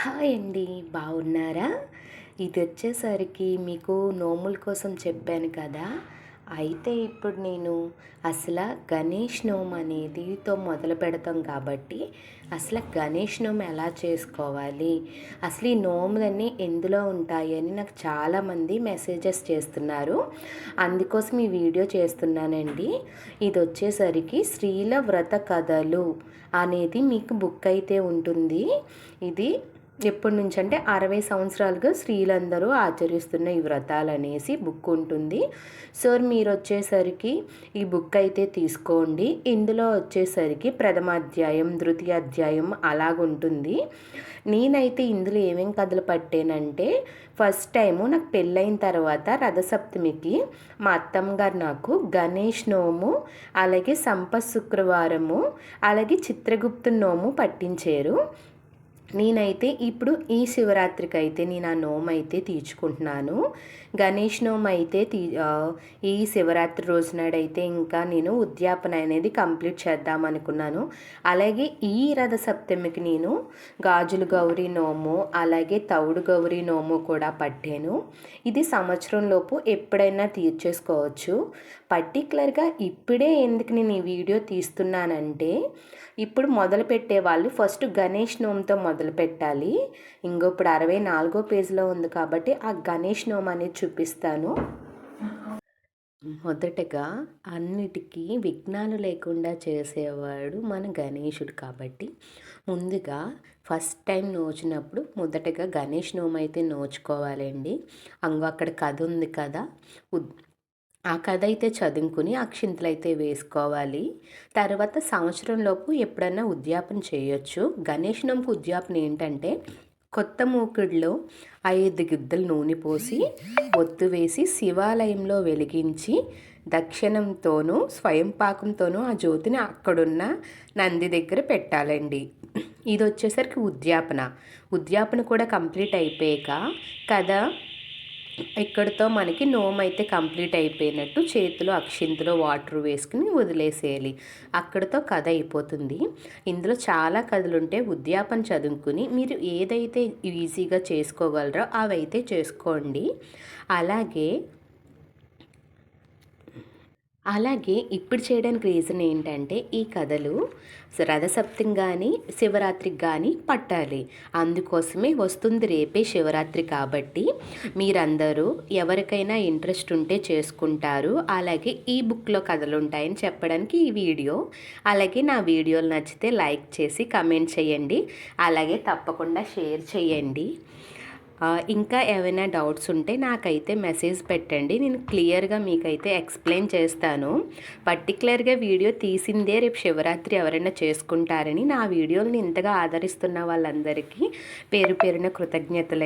Hi అండి బాగున్నారా ఇది వచ్చేసరికి మీకు నోముల కోసం చెప్పాను కదా. అయితే ఇప్పుడు నేను అసలు గణేష్ నోమ్ అనేదితో మొదలు పెడతాం కాబట్టి అసలు గణేష్ నోమ్ ఎలా చేసుకోవాలి? అసలు ఈ నోములన్నీ ఎందులో ఉంటాయి అని నాకు చాలామంది మెసేజెస్ చేస్తున్నారు. అందుకోసం ఈ వీడియో చేస్తున్నానండి. ఇది వచ్చేసరికి స్త్రీల వ్రత కథలు అనేది మీకు బుక్ అయితే ఉంటుంది. ఇది ఎప్పటి నుంచి అంటే అరవై సంవత్సరాలుగా స్త్రీలందరూ ఆచరిస్తున్న ఈ వ్రతాలు అనేసి బుక్ ఉంటుంది. సో మీరు వచ్చేసరికి ఈ బుక్ అయితే తీసుకోండి. ఇందులో వచ్చేసరికి ప్రథమ అధ్యాయం అధ్యాయం అలాగుంటుంది. నేనైతే ఇందులో ఏమేం కథలు పట్టానంటే ఫస్ట్ టైము నాకు పెళ్ళైన తర్వాత రథసప్తమికి మా అత్తమ్మ గారు నాకు గణేష్ నోము అలాగే సంపత్ శుక్రవారము అలాగే చిత్రగుప్త నోము పట్టించారు. నేనైతే ఇప్పుడు ఈ శివరాత్రికి అయితే నేను ఆ నోమ అయితే తీర్చుకుంటున్నాను. గణేష్ నోమ అయితే తీ ఈ శివరాత్రి రోజునాడైతే ఇంకా నేను ఉద్యాపన అనేది కంప్లీట్ చేద్దాం అనుకున్నాను అలాగే ఈ రథ సప్తమికి నేను గాజులు గౌరీ నోము అలాగే తౌడు గౌరీ నోము కూడా పట్టాను. ఇది సంవత్సరంలోపు ఎప్పుడైనా తీర్చేసుకోవచ్చు. పర్టికులర్గా ఇప్పుడే ఎందుకు నేను ఈ వీడియో తీస్తున్నానంటే ఇప్పుడు మొదలు పెట్టే వాళ్ళు ఫస్ట్ గణేష్ నోమ్తో మొదలు పెట్టాలి ఇంకో ఇప్పుడు అరవై నాలుగో పేజీలో ఉంది కాబట్టి ఆ గణేష్ నోమ్ అనేది చూపిస్తాను. మొదటగా అన్నిటికీ విఘ్నాలు లేకుండా చేసేవాడు మన గణేషుడు కాబట్టి ముందుగా ఫస్ట్ టైం నోచినప్పుడు మొదటగా గణేష్ నోమ్ అయితే నోచుకోవాలండి. అంగో అక్కడ కథ ఉంది కదా. ఆ కథ అయితే చదువుకుని అక్షింతలు అయితే వేసుకోవాలి. తర్వాత సంవత్సరంలోపు ఎప్పుడన్నా ఉద్యాపన చేయొచ్చు. గణేష్ నమ్మకు ఉద్యాపన ఏంటంటే కొత్త మూకుడిలో ఐదు గిద్దలు నూనె పోసి ఒత్తు వేసి శివాలయంలో వెలిగించి దక్షిణంతోనూ స్వయం పాకంతోనూ ఆ జ్యోతిని అక్కడున్న నంది దగ్గర పెట్టాలండి. ఇది వచ్చేసరికి ఉద్యాపన. ఉద్యాపన కూడా కంప్లీట్ అయిపోయాక కథ ఇక్కడితో మనకి నోమ్ అయితే కంప్లీట్ అయిపోయినట్టు చేతిలో అక్షింతలో వాటర్ వేసుకుని వదిలేసేయాలి. అక్కడితో కథ అయిపోతుంది. ఇందులో చాలా కథలు ఉంటే ఉద్యాపన చదువుకుని మీరు ఏదైతే ఈజీగా చేసుకోగలరో అవైతే చేసుకోండి. అలాగే అలాగే ఇప్పుడు చేయడానికి రీజన్ ఏంటంటే ఈ కథలు రథసప్తం కానీ శివరాత్రికి కానీ పట్టాలి. అందుకోసమే వస్తుంది రేపే శివరాత్రి కాబట్టి మీరందరూ ఎవరికైనా ఇంట్రెస్ట్ ఉంటే చేసుకుంటారు. అలాగే ఈ బుక్లో కథలు ఉంటాయని చెప్పడానికి ఈ వీడియో. అలాగే నా వీడియోలు నచ్చితే లైక్ చేసి కమెంట్ చేయండి. అలాగే తప్పకుండా షేర్ చేయండి. ఇంకా ఏమైనా డౌట్స్ ఉంటే నాకైతే మెసేజ్ పెట్టండి. నేను క్లియర్గా మీకైతే ఎక్స్ప్లెయిన్ చేస్తాను. పర్టికులర్గా వీడియో తీసిందే రేపు శివరాత్రి ఎవరైనా చేసుకుంటారని నా వీడియోని ఇంతగా ఆదరిస్తున్న వాళ్ళందరికీ పేరు పేరున కృతజ్ఞతలు